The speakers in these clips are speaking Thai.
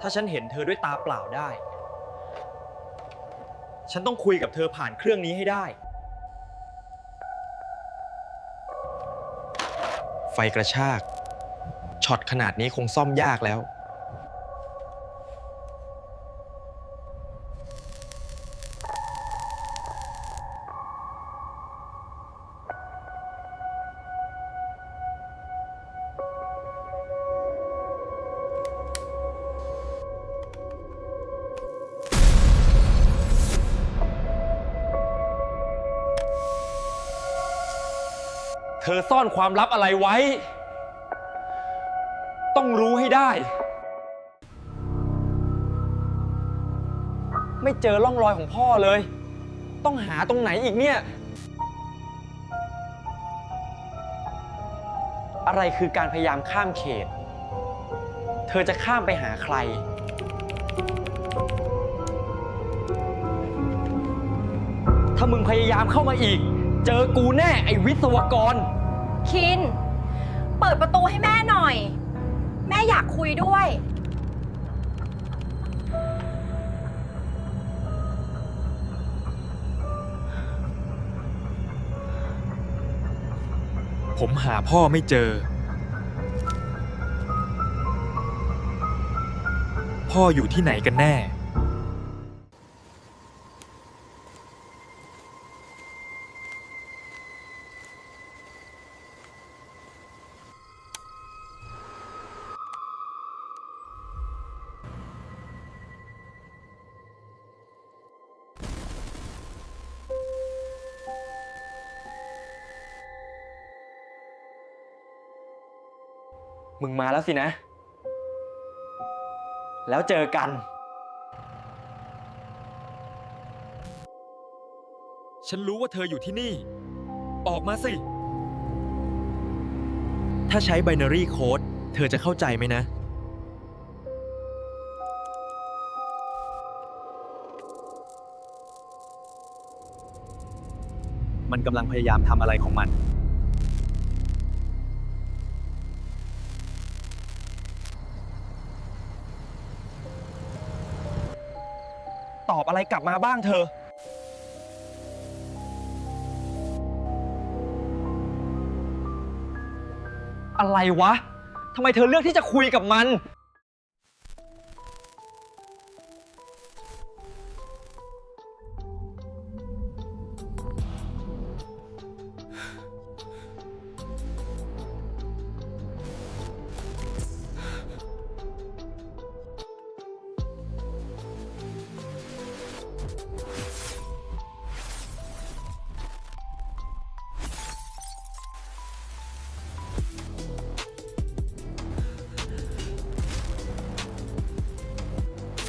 ถ้าฉันเห็นเธอด้วยตาเปล่าได้ ฉันต้องคุยกับเธอผ่านเครื่องนี้ให้ได้ ไฟกระชาก ช็อตขนาดนี้คงซ่อมยากแล้ว ธอซ่อนความลับอะไรไว้ ต้องรู้ให้ได้ ไม่เจอร่องรอยของพ่อเลย ต้องหาตรงไหนอีกเนี่ย อะไรคือการพยายามข้ามเขต เธอจะข้ามไปหาใคร ถ้ามึงพยายามเข้ามาอีก เจอกูแน่ไอ้วิศวกร คิน เปิดประตูให้แม่หน่อย แม่อยากคุยด้วย ผมหาพ่อไม่เจอ พ่ออยู่ที่ไหนกันแน่ มึงมาแล้วสินะ แล้วเจอกัน ฉันรู้ว่าเธออยู่ที่นี่ ออกมาสิ ถ้าใช้ binary code เธอจะเข้าใจไหมนะ มันกำลังพยายามทำอะไรของมัน อบอะไรกลับมาบ้างเธอ อะไรวะทำไมเธอเลือกที่จะคุยกับมัน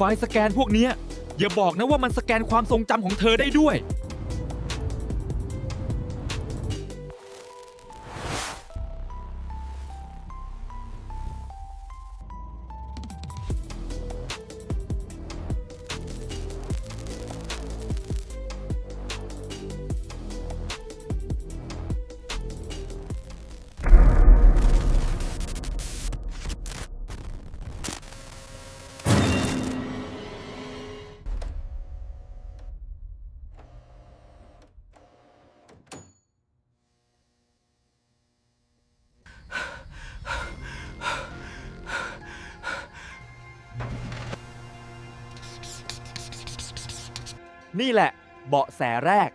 ไฟล์สแกนพวกเนี้ยอย่าบอกนะว่ามันสแกนความทรงจำของเธอได้ด้วย นี่แหละเบาะแสแรก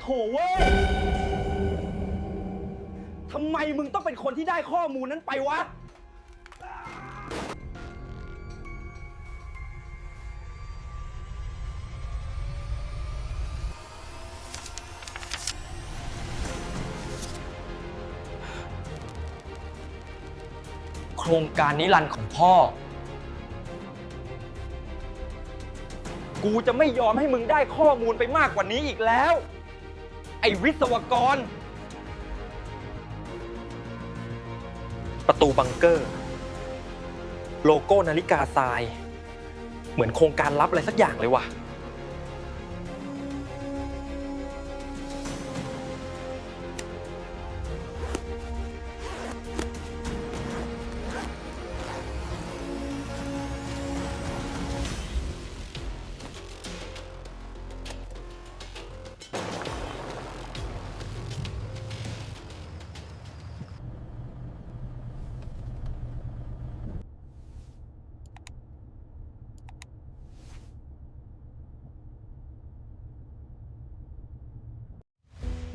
โถเว้ย ทำไมมึงต้องเป็นคนที่ได้ข้อมูลนั้นไปวะ โครงการนิรันดร์ของพ่อ กูจะไม่ยอมให้มึงได้ข้อมูลไปมากกว่านี้อีกแล้ว ไอ้วิศวกร ประตูบังเกอร์ โลโก้นาฬิกาทราย เหมือนโครงการลับอะไรสักอย่างเลยว่ะ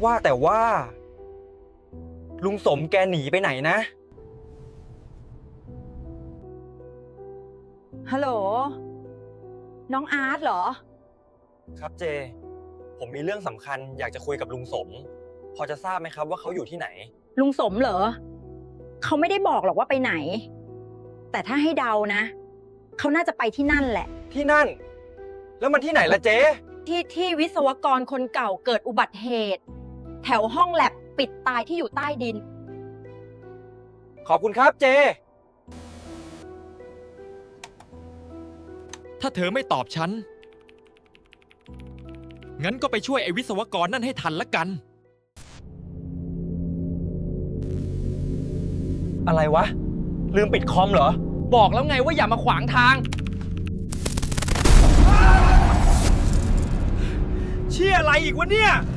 ว่าแต่ว่า ลุงสมแกหนีไปไหนนะ ฮัลโหล น้องอาร์ตเหรอ ครับเจ ผมมีเรื่องสำคัญอยากจะคุยกับลุงสม พอจะทราบไหมครับว่าเขาอยู่ที่ไหน ลุงสมเหรอ เขาไม่ได้บอกหรอกว่าไปไหน แต่ถ้าให้เดานะ เขาน่าจะไปที่นั่นแหละ ที่นั่น แล้วมันที่ไหนล่ะเจ๊ที่ที่วิศวกรคนเก่าเกิดอุบัติเหตุ แถวห้องแลบปิดตายที่อยู่ใต้ดิน ขอบคุณครับเจ ถ้าเธอไม่ตอบฉัน งั้นก็ไปช่วยไอ้วิศวกรนั่นให้ทันละกัน อะไรวะ ลืมปิดคอมเหรอ บอกแล้วไงว่าอย่ามาขวางทาง เชี่ยอะไรอีกวะเนี่ยเ